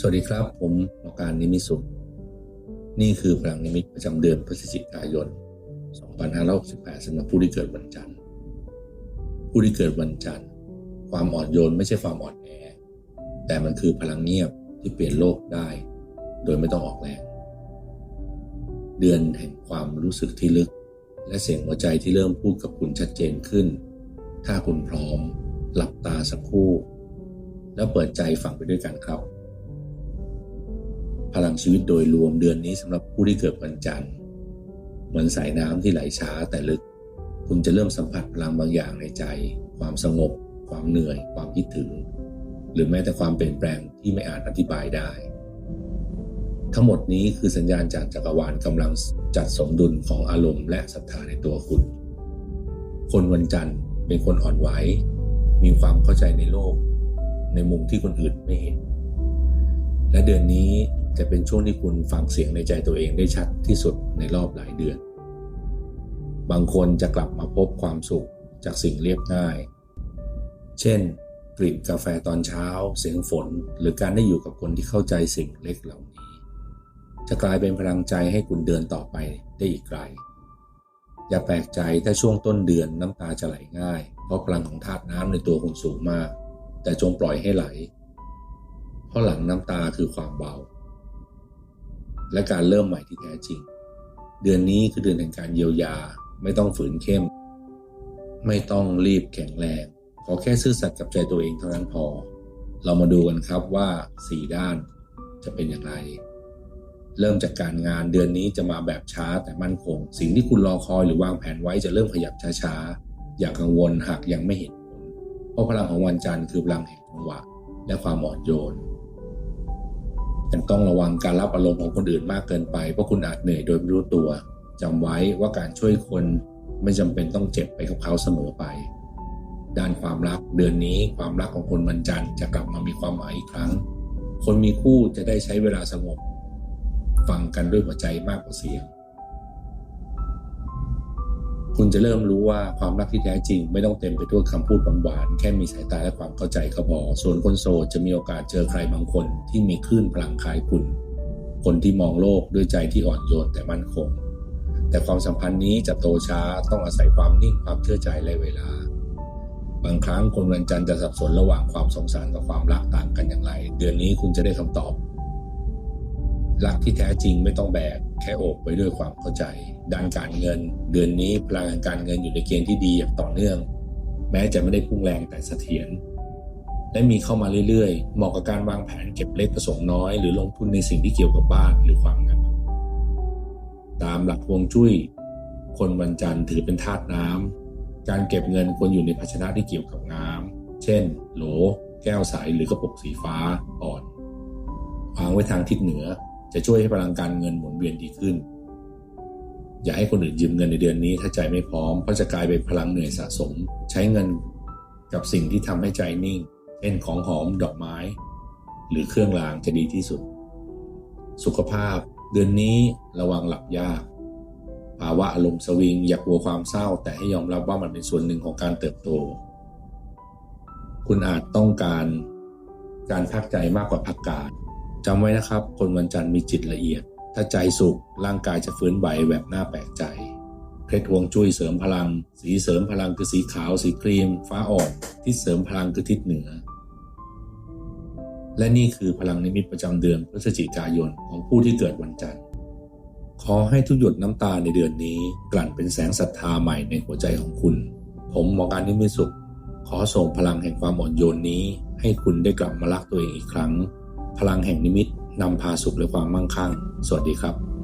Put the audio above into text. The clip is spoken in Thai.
สวัสดีครับ ผมหมอการนิมิสุข นี่คือพลังนิมิตประจำเดือนพฤศจิกายน 2568สำหรับผู้ที่เกิดวันจันทร์ ผู้ที่เกิดวันจันทร์ ความอ่อนโยนไม่ใช่ความอ่อนแอ แต่มันคือพลังเงียบที่เปลี่ยนโลกได้ โดยไม่ต้องออกแรง เดือนแห่งความรู้สึกที่ลึก และเสียงหัวใจที่เริ่มพูดกับคุณชัดเจนขึ้น ถ้าคุณพร้อม หลับตาสักครู่ แล้วเปิดใจฟังไปด้วยกันครับ พลังชีวิตโดยรวมเดือนนี้สำหรับผู้ที่เกิดวันจันทร์เหมือนสายน้ำที่ไหลช้าแต่ลึก คุณจะเริ่มสัมผัสพลังบางอย่างในใจ ความสงบ ความเหนื่อย ความคิดถึง หรือแม้แต่ความเปลี่ยนแปลงที่ไม่อาจอธิบายได้ ทั้งหมดนี้คือสัญญาณจากจักรวาลกำลังจัดสมดุลของอารมณ์และศรัทธาในตัวคุณ คนวันจันทร์เป็นคนอ่อนไหว มีความเข้าใจในโลก ในมุมที่คนอื่นไม่เห็น และเดือนนี้ จะเป็นช่วงที่คุณฟังเสียงในใจตัวเองได้ชัดที่สุดในรอบหลายเดือน บางคนจะกลับมาพบความสุขจากสิ่งเรียบง่าย เช่น กลิ่นกาแฟตอนเช้า เสียงฝน หรือการได้อยู่กับคนที่เข้าใจสิ่งเล็กเหล่านี้ จะกลายเป็นพลังใจให้คุณเดินต่อไปได้อีกไกล อย่าแปลกใจถ้าช่วงต้นเดือนน้ำตาจะไหลง่าย เพราะพลังของธาตุน้ำในตัวคุณสูงมาก แต่จงปล่อยให้ไหล เพราะหลังน้ำตาคือความเบา และการเริ่มใหม่ที่แท้จริง เดือนนี้คือเดือนแห่งการเยียวยา ไม่ต้องฝืนเข้ม ไม่ต้องรีบแข็งแรง ขอแค่ซื่อสัตย์กับใจตัวเองเท่านั้นพอ เรามาดูกันครับว่าสี่ด้านจะเป็นอย่างไร เริ่มจากการงานเดือนนี้จะมาแบบช้าแต่มั่นคง สิ่งที่คุณรอคอยหรือวางแผนไว้จะเริ่มขยับช้าๆ อย่ากังวลหากยังไม่เห็นผล เพราะพลังของวันจันทร์คือพลังแห่งจังหวะและความอ่อนโยน ยังต้องระวังการรับอารมณ์ของคนอื่นมากเกินไปเพราะคุณอาจเหนื่อยโดยไม่รู้ตัวจำไว้ว่าการช่วยคนไม่จำเป็นต้องเจ็บไปกับเขาเสมอไป ด้านความรักเดือนนี้ความรักของคนวันจันทร์จะกลับมามีความหมายอีกครั้ง คนมีคู่จะได้ใช้เวลาสงบ ฟังกันด้วยหัวใจมากกว่าเสียง คุณจะเริ่มรู้ว่าความรักที่แท้จริง ไม่ต้องเต็มไปด้วยคำพูดหวานๆแค่มีสายตาและความเข้าใจก็พอส่วนคนโสดจะมีโอกาสเจอใครบางคนที่มีคลื่นพลังคล้ายคุณ คนที่มองโลกด้วยใจที่อ่อนโยนแต่มั่นคง แต่ความสัมพันธ์นี้จะโตช้าต้องอาศัยความนิ่งความเชื่อใจและเวลา บางครั้งคนวันจันทร์จะสับสนระหว่างความสงสารกับความรักต่างกันอย่างไร เดือนนี้คุณจะได้คำตอบ รักที่แท้จริงไม่ต้องแบกแค่โอบไว้ด้วยความเข้าใจ ด้านการเงิน เดือนนี้พลังการเงินอยู่ในเกณฑ์ที่ดีอย่างต่อเนื่อง แม้จะไม่ได้พุ่งแรงแต่เสถียรและมีเข้ามาเรื่อยๆเหมาะกับการวางแผนเก็บเล็กผสมน้อยหรือลงทุนในสิ่งที่เกี่ยวกับบ้านหรือความงามตามหลักฮวงจุ้ย คนวันจันทร์ถือเป็นธาตุน้ำการเก็บเงินควรอยู่ในภาชนะที่เกี่ยวกับน้ำเช่น โหล แก้วใสหรือกระปุกสีฟ้าอ่อนวางไว้ทางทิศเหนือ จะช่วยให้พลังการเงินหมุนเวียนดีขึ้น อย่าให้คนอื่นยืมเงินในเดือนนี้ ถ้าใจไม่พร้อมเพราะจะกลายเป็นพลังเหนื่อยสะสม ใช้เงินกับสิ่งที่ทำให้ใจนิ่งเช่นของหอมดอกไม้ หรือเครื่องรางจะดีที่สุด สุขภาพ เดือนนี้ระวังหลับยากภาวะอารมณ์สวิง อย่ากลัวความเศร้า แต่ให้ยอมรับว่ามันเป็นส่วนหนึ่งของการเติบโต คุณอาจต้องการการพักใจมากกว่าพักกาย จำไว้นะครับ คนวันจันทร์มีจิตละเอียด ถ้าใจสุขร่างกายจะฟื้นไหวแบบน่าแปลกใจเคล็ดฮวงจุ้ยเสริมพลัง สีเสริมพลังคือสีขาว สีครีม ฟ้าอ่อนทิศเสริมพลังคือทิศเหนือ และนี่คือพลังนิมิตประจำเดือนพฤศจิกายนของผู้ที่เกิดวันจันทร์ ขอให้ทุกหยดน้ำตาในเดือนนี้กลั่นเป็นแสงศรัทธาใหม่ในหัวใจของคุณ ผมหมอการนิมิตสุข ขอส่งพลังแห่งความอ่อนโยนนี้ ให้คุณได้กลับมารักตัวเองอีกครั้ง พลังแห่งนิมิตนำพาสุขและความมั่งคั่ง สวัสดีครับ